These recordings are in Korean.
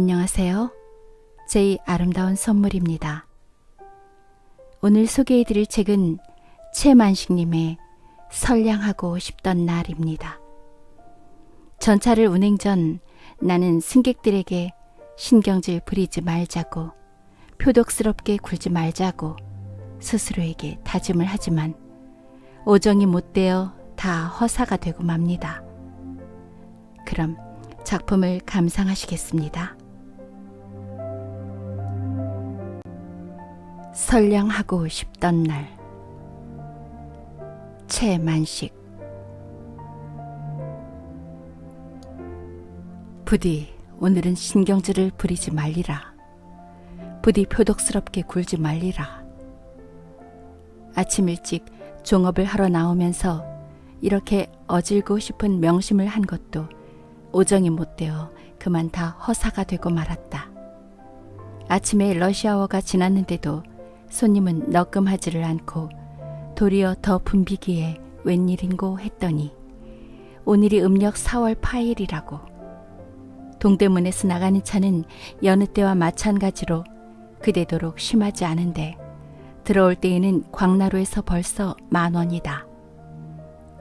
안녕하세요. 제이 아름다운 선물입니다. 오늘 소개해드릴 책은 최만식님의 선량하고 싶던 날입니다. 전차를 운행 전 나는 승객들에게 신경질 부리지 말자고 표독스럽게 굴지 말자고 스스로에게 다짐을 하지만 오정이 못되어 다 허사가 되고 맙니다. 그럼 작품을 감상하시겠습니다. 선량하고 싶던 날 최만식 부디 오늘은 신경질을 부리지 말리라. 부디 표독스럽게 굴지 말리라. 아침 일찍 종업을 하러 나오면서 이렇게 어질고 싶은 명심을 한 것도 오정이 못되어 그만 다 허사가 되고 말았다. 아침에 러시아워가 지났는데도 손님은 너끔하지를 않고 도리어 더 붐비기에 웬일인고 했더니 오늘이 음력 4월 8일이라고 동대문에서 나가는 차는 여느 때와 마찬가지로 그대도록 심하지 않은데 들어올 때에는 광나루에서 벌써 만 원이다.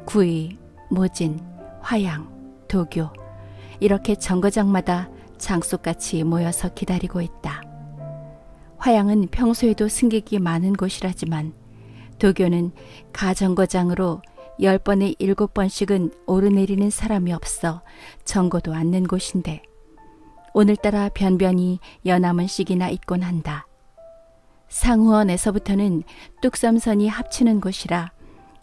구이, 모진, 화양, 도교 이렇게 정거장마다 장속같이 모여서 기다리고 있다. 화양은 평소에도 승객이 많은 곳이라지만 도교는 가정거장으로 열 번에 일곱 번씩은 오르내리는 사람이 없어 정거도 않는 곳인데 오늘따라 변변히 연암은 씩이나 있곤 한다. 상후원에서부터는 뚝섬선이 합치는 곳이라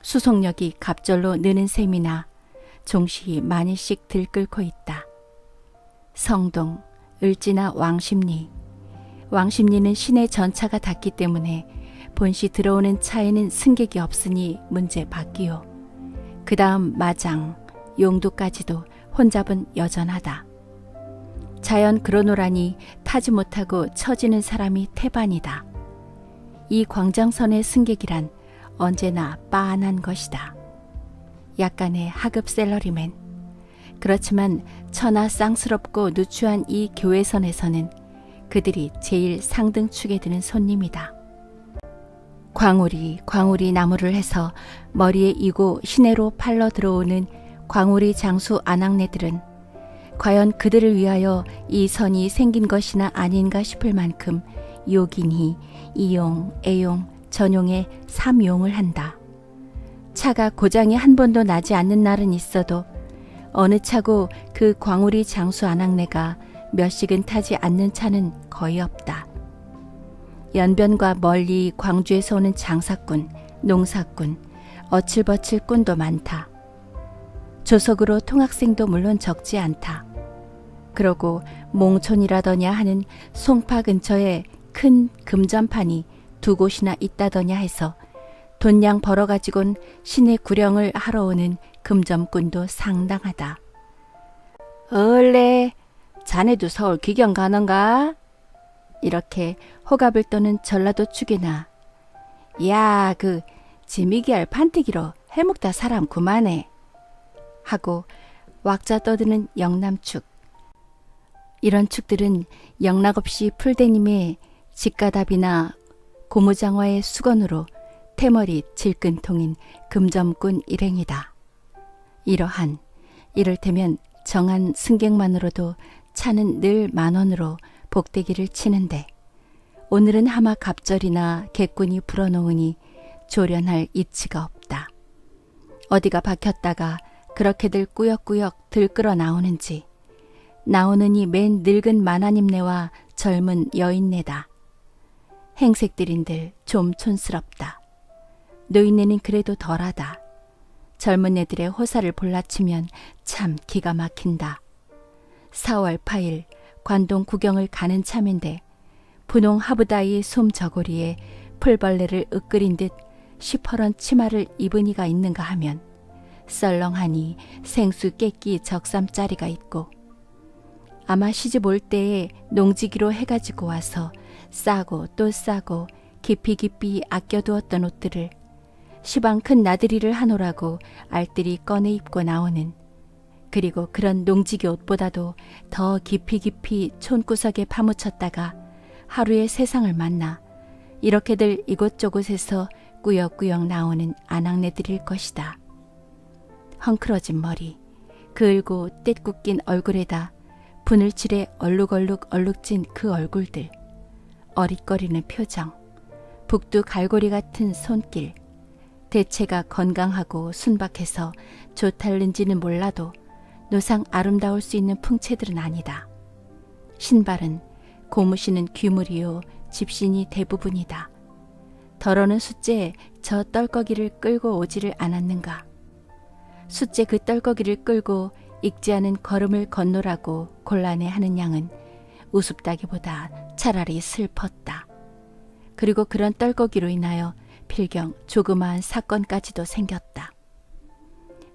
수송력이 갑절로 느는 셈이나 종시 많이씩 들끓고 있다. 성동, 을지나 왕십리. 왕십리는 시내 전차가 닿기 때문에 본시 들어오는 차에는 승객이 없으니 문제 밖이요. 그 다음 마장, 용도까지도 혼잡은 여전하다. 자연 그러노라니 타지 못하고 처지는 사람이 태반이다. 이 광장선의 승객이란 언제나 빤한 것이다. 약간의 하급 셀러리맨. 그렇지만 천하 쌍스럽고 누추한 이 교회선에서는 그들이 제일 상등축에 드는 손님이다. 광우리, 광우리 나무를 해서 머리에 이고 시내로 팔러 들어오는 광우리 장수 아낙네들은 과연 그들을 위하여 이 선이 생긴 것이나 아닌가 싶을 만큼 요긴히 이용, 애용, 전용에 삼용을 한다. 차가 고장이 한 번도 나지 않는 날은 있어도 어느 차고 그 광우리 장수 아낙네가 몇씩은 타지 않는 차는 거의 없다. 연변과 멀리 광주에서 오는 장사꾼, 농사꾼, 어칠버칠 꾼도 많다. 조석으로 통학생도 물론 적지 않다. 그러고 몽촌이라더냐 하는 송파 근처에 큰 금전판이 두 곳이나 있다더냐 해서 돈양 벌어가지곤 시내 구령을 하러 오는 금점꾼도 상당하다. 얼레, 자네도 서울 귀경 가는가? 이렇게 호갑을 떠는 전라도 축이나 야, 그 지미기알 판때기로 해먹다 사람 그만해. 하고 왁자 떠드는 영남축. 이런 축들은 영락없이 풀대님의 직가답이나 고무장화의 수건으로 태머리 질끈통인 금점꾼 일행이다. 이러한 이를테면 정한 승객만으로도 차는 늘 만원으로 복대기를 치는데 오늘은 하마 갑절이나 객군이 불어놓으니 조련할 이치가 없다. 어디가 박혔다가 그렇게들 꾸역꾸역 들끓어 나오는지 나오느니 맨 늙은 마나님네와 젊은 여인네다. 행색들인들 좀 촌스럽다. 노인네는 그래도 덜하다. 젊은 애들의 호사를 볼라치면 참 기가 막힌다. 4월 8일 관동 구경을 가는 참인데 분홍 하부다이 솜 저고리에 풀벌레를 으끓인 듯 시퍼런 치마를 입은 이가 있는가 하면 썰렁하니 생수 깨끼 적삼짜리가 있고 아마 시집 올 때에 농지기로 해가지고 와서 싸고 또 싸고 깊이 깊이 아껴두었던 옷들을 시방 큰 나들이를 하노라고 알뜰히 꺼내 입고 나오는 그리고 그런 농지기 옷보다도 더 깊이 깊이 촌구석에 파묻혔다가 하루의 세상을 만나 이렇게들 이곳저곳에서 꾸역꾸역 나오는 아낙네들일 것이다. 헝클어진 머리, 그을고 떼국 낀 얼굴에다 분을칠에 얼룩얼룩 얼룩진 그 얼굴들, 어릿거리는 표정, 북두 갈고리 같은 손길, 대체가 건강하고 순박해서 좋달는지는 몰라도 노상 아름다울 수 있는 풍채들은 아니다. 신발은 고무신은 귀물이요 집신이 대부분이다. 더러는 숫제에 저 떨거기를 끌고 오지를 않았는가. 숫제 그 떨거기를 끌고 익지 않은 걸음을 건노라고 곤란해하는 양은 우습다기보다 차라리 슬펐다. 그리고 그런 떨거기로 인하여 필경 조그마한 사건까지도 생겼다.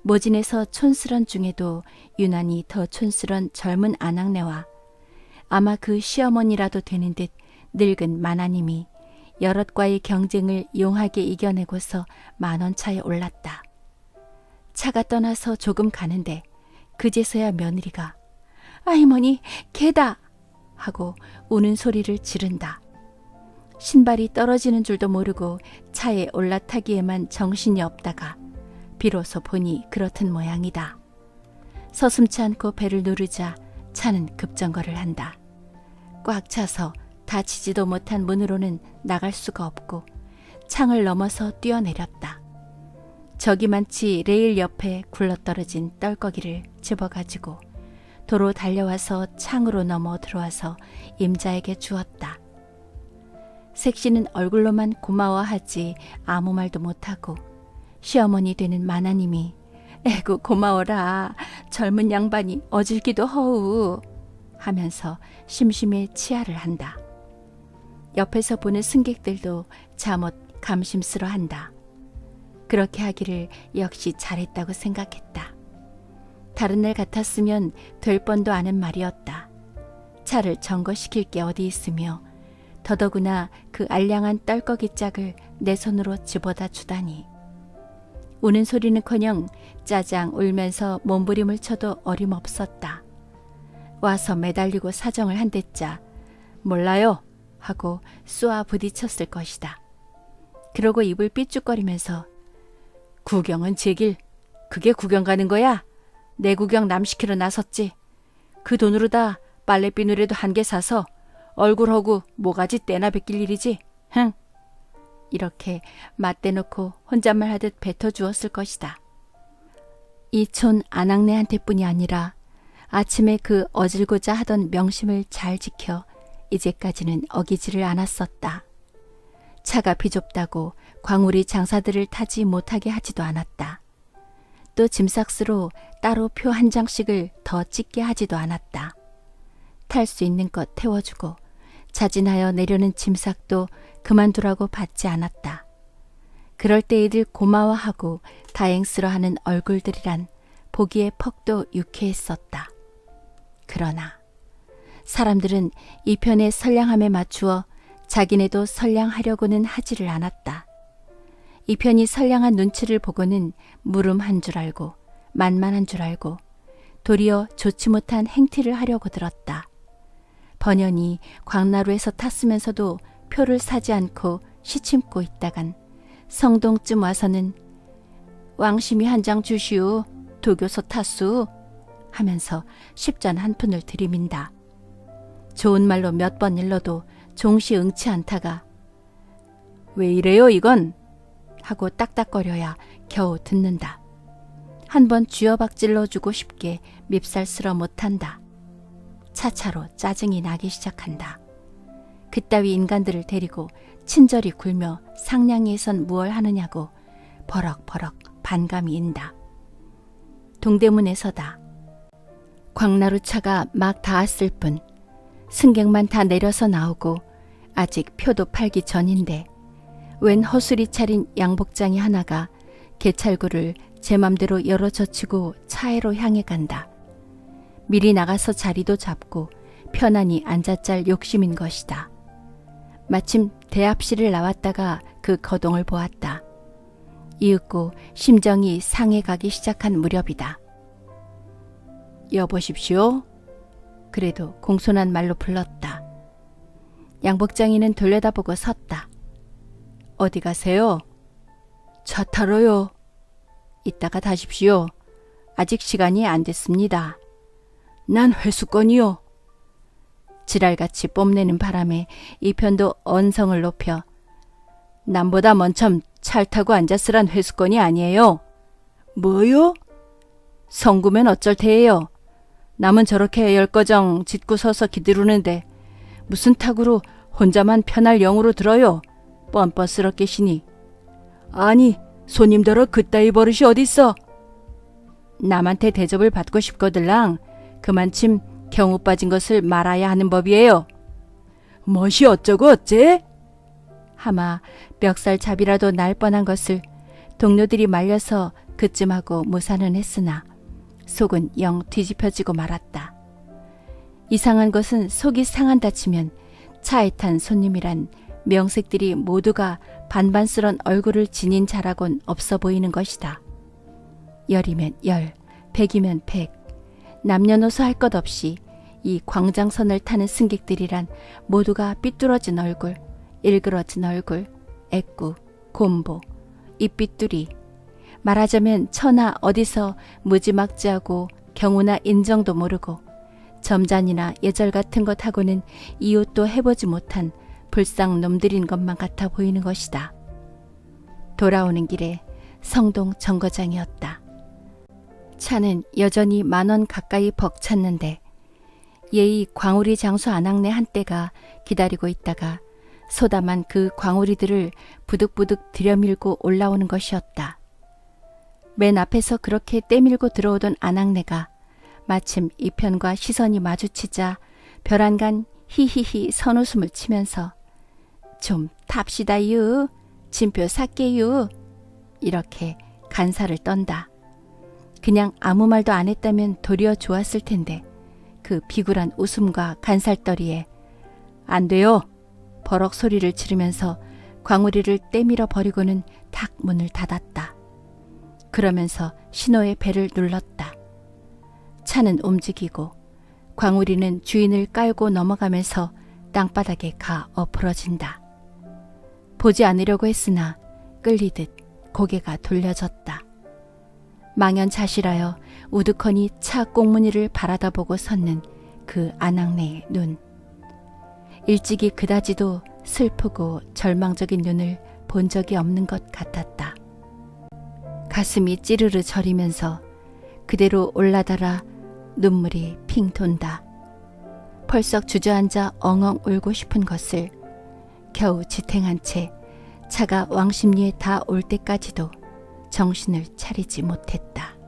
모진에서 촌스런 중에도 유난히 더 촌스런 젊은 아낙네와 아마 그 시어머니라도 되는 듯 늙은 마나님이 여럿과의 경쟁을 용하게 이겨내고서 만원 차에 올랐다. 차가 떠나서 조금 가는데 그제서야 며느리가 아이머니 개다 하고 우는 소리를 지른다. 신발이 떨어지는 줄도 모르고 차에 올라타기에만 정신이 없다가 비로소 보니 그렇던 모양이다. 서슴치 않고 배를 누르자 차는 급정거를 한다. 꽉 차서 닫히지도 못한 문으로는 나갈 수가 없고 창을 넘어서 뛰어내렸다. 저기만치 레일 옆에 굴러떨어진 떨거기를 집어가지고 도로 달려와서 창으로 넘어 들어와서 임자에게 주었다. 색시는 얼굴로만 고마워하지 아무 말도 못하고 시어머니 되는 마나님이 에구 고마워라 젊은 양반이 어질기도 허우 하면서 심심해 치아를 한다. 옆에서 보는 승객들도 잠옷 감심스러한다. 그렇게 하기를 역시 잘했다고 생각했다. 다른 날 같았으면 될 뻔도 아는 말이었다. 차를 점거시킬 게 어디 있으며 더더구나 그 알량한 떨거기 짝을 내 손으로 집어다 주다니. 우는 소리는커녕 짜장 울면서 몸부림을 쳐도 어림없었다. 와서 매달리고 사정을 한 대자 몰라요 하고 쏘아 부딪혔을 것이다. 그러고 입을 삐죽거리면서 구경은 제길 그게 구경 가는 거야? 내 구경 남 시키러 나섰지. 그 돈으로 다 빨래 비누라도 한 개 사서 얼굴하고 모가지 떼나 베낄 일이지. 흥. 이렇게 맞대놓고 혼잣말 하듯 뱉어 주었을 것이다. 이촌 아낙네한테뿐이 아니라 아침에 그 어질고자 하던 명심을 잘 지켜 이제까지는 어기지를 않았었다. 차가 비좁다고 광우리 장사들을 타지 못하게 하지도 않았다. 또 짐삭스로 따로 표 한 장씩을 더 찍게 하지도 않았다. 탈 수 있는 것 태워주고 자진하여 내려는 짐삭도 그만두라고 받지 않았다. 그럴 때 이들 고마워하고 다행스러워하는 얼굴들이란 보기에 퍽도 유쾌했었다. 그러나 사람들은 이 편의 선량함에 맞추어 자기네도 선량하려고는 하지를 않았다. 이 편이 선량한 눈치를 보고는 무름한 줄 알고 만만한 줄 알고 도리어 좋지 못한 행티를 하려고 들었다. 번연히 광나루에서 탔으면서도 표를 사지 않고 시침고 있다간 성동쯤 와서는 왕심이 한 장 주시오 도교서 탔수 하면서 십잔 한 푼을 들이민다. 좋은 말로 몇 번 일러도 종시 응치 않다가 왜 이래요 이건 하고 딱딱거려야 겨우 듣는다. 한 번 쥐어박질러 주고 싶게 밉살스러 못한다. 차차로 짜증이 나기 시작한다. 그따위 인간들을 데리고 친절히 굴며 상냥에선 무얼 하느냐고 버럭버럭 반감이 인다. 동대문에 서다. 광나루차가 막 닿았을 뿐 승객만 다 내려서 나오고 아직 표도 팔기 전인데 웬 허술이 차린 양복장이 하나가 개찰구를 제 맘대로 열어 젖히고 차에로 향해 간다. 미리 나가서 자리도 잡고 편안히 앉아 짤 욕심인 것이다. 마침 대합실을 나왔다가 그 거동을 보았다. 이윽고 심정이 상해 가기 시작한 무렵이다. 여보십시오. 그래도 공손한 말로 불렀다. 양복장이는 돌려다보고 섰다. 어디 가세요? 차 타러요. 이따가 다십시오. 아직 시간이 안 됐습니다. 난 회수권이요. 지랄같이 뽐내는 바람에 이 편도 언성을 높여 남보다 먼참 찰 타고 앉았으란 회수권이 아니에요. 뭐요? 성구면 어쩔 테예요. 남은 저렇게 열거정 짓고 서서 기다르는데 무슨 탁으로 혼자만 편할 영으로 들어요. 뻔뻔스럽게 시니. 아니 손님더러 그따위 버릇이 어딨어. 남한테 대접을 받고 싶거들랑 그만침 경우 빠진 것을 말아야 하는 법이에요. 멋이 어쩌고 어째? 하마 멱살잡이라도 날 뻔한 것을 동료들이 말려서 그쯤하고 무사는 했으나 속은 영 뒤집혀지고 말았다. 이상한 것은 속이 상한다 치면 차에 탄 손님이란 명색들이 모두가 반반스런 얼굴을 지닌 자라곤 없어 보이는 것이다. 열이면 열, 백이면 백, 남녀노소 할 것 없이 이 광장선을 타는 승객들이란 모두가 삐뚤어진 얼굴, 일그러진 얼굴, 애꾸, 곰보, 입빗두리, 말하자면 천하 어디서 무지막지하고 경우나 인정도 모르고 점잔이나 예절 같은 것 하고는 이웃도 해보지 못한 불쌍 놈들인 것만 같아 보이는 것이다. 돌아오는 길에 성동 정거장이었다. 차는 여전히 만원 가까이 벅찼는데 예의 광우리 장수 안악내 한때가 기다리고 있다가 소담한 그 광우리들을 부득부득 들여밀고 올라오는 것이었다. 맨 앞에서 그렇게 떼밀고 들어오던 안악내가 마침 이편과 시선이 마주치자 벼란간 히히히 선웃음을 치면서 좀 탑시다유 진표 삭게유 이렇게 간사를 떤다. 그냥 아무 말도 안 했다면 도리어 좋았을 텐데 그 비굴한 웃음과 간살떨이에 안 돼요. 버럭 소리를 지르면서 광우리를 떼밀어 버리고는 탁 문을 닫았다. 그러면서 신호의 배를 눌렀다. 차는 움직이고 광우리는 주인을 깔고 넘어가면서 땅바닥에 가 엎으러진다. 보지 않으려고 했으나 끌리듯 고개가 돌려졌다. 망연자실하여 우두커니 차 꽁무니를 바라다 보고 섰는 그 아낙네의 눈. 일찍이 그다지도 슬프고 절망적인 눈을 본 적이 없는 것 같았다. 가슴이 찌르르 저리면서 그대로 올라달아 눈물이 핑 돈다. 펄썩 주저앉아 엉엉 울고 싶은 것을 겨우 지탱한 채 차가 왕십리에 다 올 때까지도 정신을 차리지 못했다.